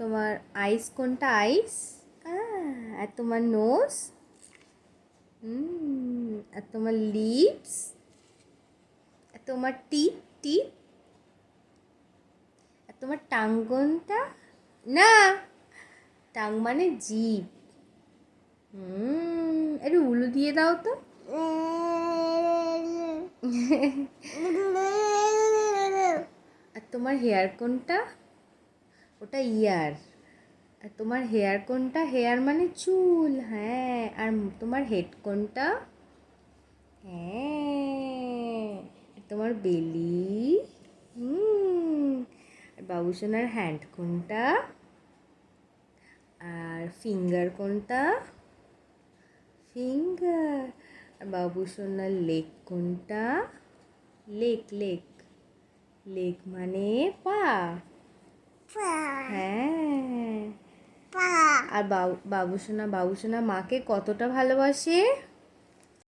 তোমার আইস কোনটা? আইস আর তোমার নোজ আর তোমার লিপস আর তোমার টিপ টিপ আর তোমার টাঙ্গনটা না টাং মানে জিভ। হুম একটু উলু দিয়ে দাও তো। আর তোমার হেয়ার কোনটা? ওটা ইয়ার। আর তোমার হেয়ার কোনটা? হেয়ার মানে চুল। হ্যাঁ আর তোমার হেড কোনটা? হ্যাঁ তোমার বেলি? হুম, আর বাবুসোনার হ্যান্ড কোনটা? আর ফিঙ্গার কোনটা? ফিঙ্গার। আর বাবুসোনার লেগ কোনটা? Leg leg. লেক মানে পা। হ্যাঁ। আর বাবু বাবুসোনা বাবুসোনা মাকে কতটা ভালোবাসে?